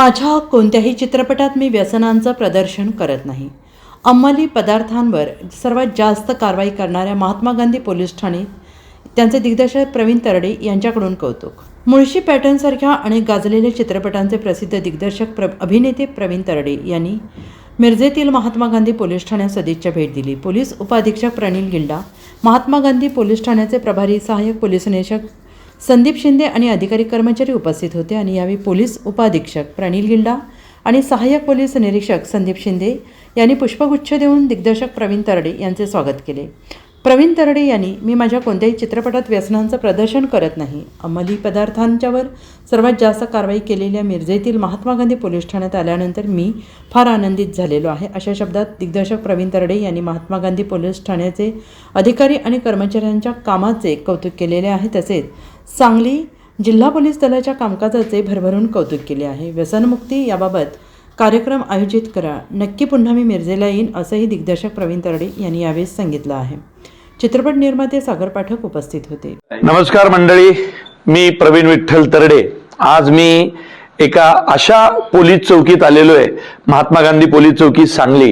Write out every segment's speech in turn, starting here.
माझ्या कोणत्याही चित्रपटात मी व्यसनांचं प्रदर्शन करत नाही. अंमली पदार्थांवर सर्वात जास्त कारवाई करणाऱ्या महात्मा गांधी पोलीस ठाणे त्यांचे दिग्दर्शक प्रवीण तरडे यांच्याकडून कौतुक. मुळशी पॅटर्नसारख्या अनेक गाजलेल्या चित्रपटांचे प्रसिद्ध दिग्दर्शक प्र अभिनेते प्रवीण तरडे यांनी मिरजेतील महात्मा गांधी पोलीस ठाण्यात सदिच्छा भेट दिली. पोलीस उपाधीक्षक प्रणील गिल्डा महात्मा गांधी पोलीस ठाण्याचे प्रभारी सहाय्यक पोलीस निरीक्षक संदीप शिंदे आणि अधिकारी कर्मचारी उपस्थित होते आणि यावेळी पोलीस उपाधीक्षक प्रणील गिल्डा आणि सहाय्यक पोलीस निरीक्षक संदीप शिंदे यांनी पुष्पगुच्छ देऊन दिग्दर्शक प्रवीण तरडे यांचे स्वागत केले. प्रवीण तरडे यांनी मी माझ्या कोणत्याही चित्रपटात व्यसनांचं प्रदर्शन करत नाही. अंमली पदार्थांच्यावर सर्वात जास्त कारवाई केलेल्या मिरजेतील महात्मा गांधी पोलीस ठाण्यात आल्यानंतर मी फार आनंदित झालेलो आहे अशा शब्दात दिग्दर्शक प्रवीण तरडे यांनी महात्मा गांधी पोलीस ठाण्याचे अधिकारी आणि कर्मचाऱ्यांच्या कामाचे कौतुक केलेले आहे. तसेच सांगली जिल्हा पोलीस दलाच्या कामकाजाचे भरभरून कौतुक केले आहे. व्यसनमुक्ती याबाबत कार्यक्रम आयोजित करा. नक्की पुन्हा मी मिरजेला येईन असंही दिग्दर्शक प्रवीण तरडे यांनी यावेळी सांगितलं आहे. चित्रपट निर्माते सागर पाठक उपस्थित होते. नमस्कार मंडळी मी प्रवीण विठ्ठल तरडे. आज मी एका अशा पोलीस चौकीत आलेलो आहे महात्मा गांधी पोलीस चौकी सांगली.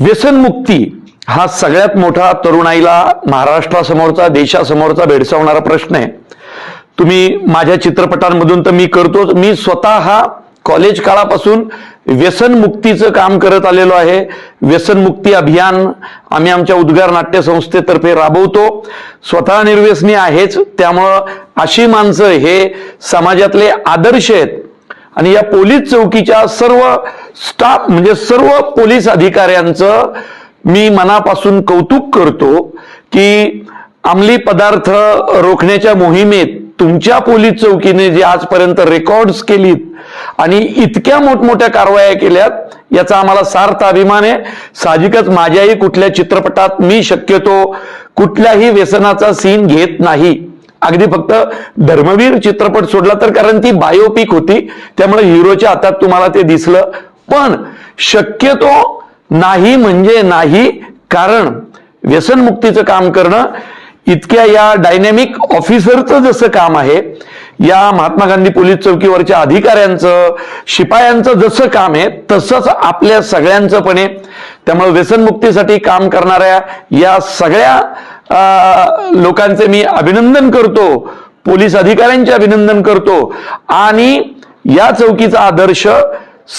व्यसनमुक्ती हा सगळ्यात मोठा तरुणाईला महाराष्ट्रासमोरचा देशासमोरचा भेडसावणारा प्रश्न आहे. तुम्ही माझ्या चित्रपटांमधून तर मी करतोच मी स्वतः हा कॉलेज काळापासून व्यसनमुक्तीचं काम करत आलेलो आहे. व्यसनमुक्ती अभियान आम्ही आमच्या उद्गार नाट्य संस्थेतर्फे राबवतो. स्वतः निर्व्यसनी आहेच त्यामुळं अशी माणसं हे समाजातले आदर्श आहेत. आणि या पोलीस चौकीच्या सर्व स्टाफ म्हणजे सर्व पोलीस अधिकाऱ्यांचं मी मनापासून कौतुक करतो की अंमली पदार्थ रोखण्याच्या मोहिमेत तुमच्या पोलीस चौकीने जे आजपर्यंत रेकॉर्ड्स केलीत आणि इतक्या मोठमोठ्या कारवाया केल्यात याचा आम्हाला सार्थ अभिमान आहे. साहजिकच माझ्याही कुठल्या चित्रपटात मी शक्यतो कुठल्याही व्यसनाचा सीन घेत नाही. अगदी फक्त धर्मवीर चित्रपट सोडला तर कारण ती बायोपिक होती त्यामुळे हिरोच्या हातात तुम्हाला ते दिसलं. पण शक्यतो नाही म्हणजे नाही कारण व्यसनमुक्तीचं काम करणं इतक्या या डायनॅमिक ऑफिसरचं जसं काम आहे या महात्मा गांधी पोलीस चौकीवरच्या अधिकाऱ्यांचं शिपायांचं जसं काम आहे तसंच आपल्या सगळ्यांचं पण आहे. त्यामुळे व्यसनमुक्तीसाठी काम करणाऱ्या या सगळ्या लोकांचे मी अभिनंदन करतो. पोलीस अधिकाऱ्यांचे अभिनंदन करतो. आणि या चौकीचा आदर्श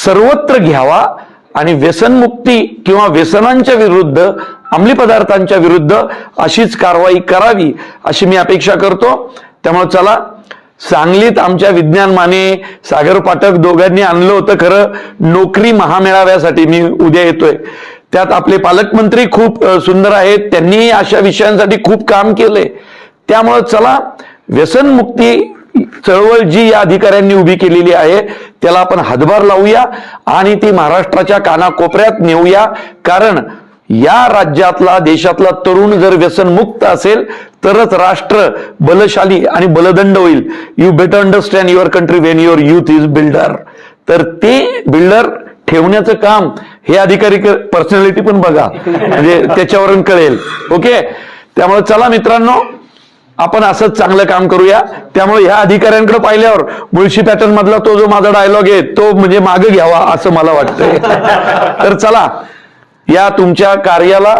सर्वत्र घ्यावा आणि व्यसनमुक्ती किंवा व्यसनांच्या विरुद्ध अंमली पदार्थांच्या विरुद्ध अशीच कारवाई करावी अशी मी अपेक्षा करतो. त्यामुळे चला सांगलीत आमच्या विज्ञान माने सागर पाठक दोघांनी आणलं होतं खरं नोकरी महामेळाव्यासाठी मी उद्या येतोय. त्यात आपले पालकमंत्री खूप सुंदर आहेत त्यांनी अशा विषयांसाठी खूप काम केले त्यामुळं चला व्यसनमुक्ती चळवळ जी या अधिकाऱ्यांनी उभी केलेली आहे त्याला आपण हातभार लावूया आणि ती महाराष्ट्राच्या कानाकोपऱ्यात नेऊया. कारण या राज्यातला देशातला तरुण जर व्यसनमुक्त असेल तरच राष्ट्र बलशाली आणि बलदंड होईल. You better understand your country when your youth is builder तर ते बिल्डर ठेवण्याचं काम हे अधिकारी पर्सनॅलिटी पण बघा. म्हणजे त्याच्यावरून कळेल. ओके त्यामुळे चला मित्रांनो आपण असंच चांगलं काम करूया. त्यामुळे ह्या अधिकाऱ्यांकडे पाहिल्यावर मुळशी पॅटर्न मधला तो जो माझा डायलॉग आहे तो म्हणजे मागे घ्यावा असं मला वाटतंय. तर चला या तुमच्या कार्याला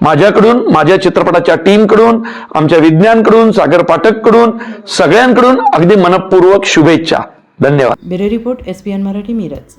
माझ्याकडून माझ्या चित्रपटाच्या टीमकडून आमच्या विज्ञानकडून सागर पाठककडून सगळ्यांकडून अगदी मनपूर्वक शुभेच्छा. धन्यवाद. Bureau report S P N Marathi Miraj.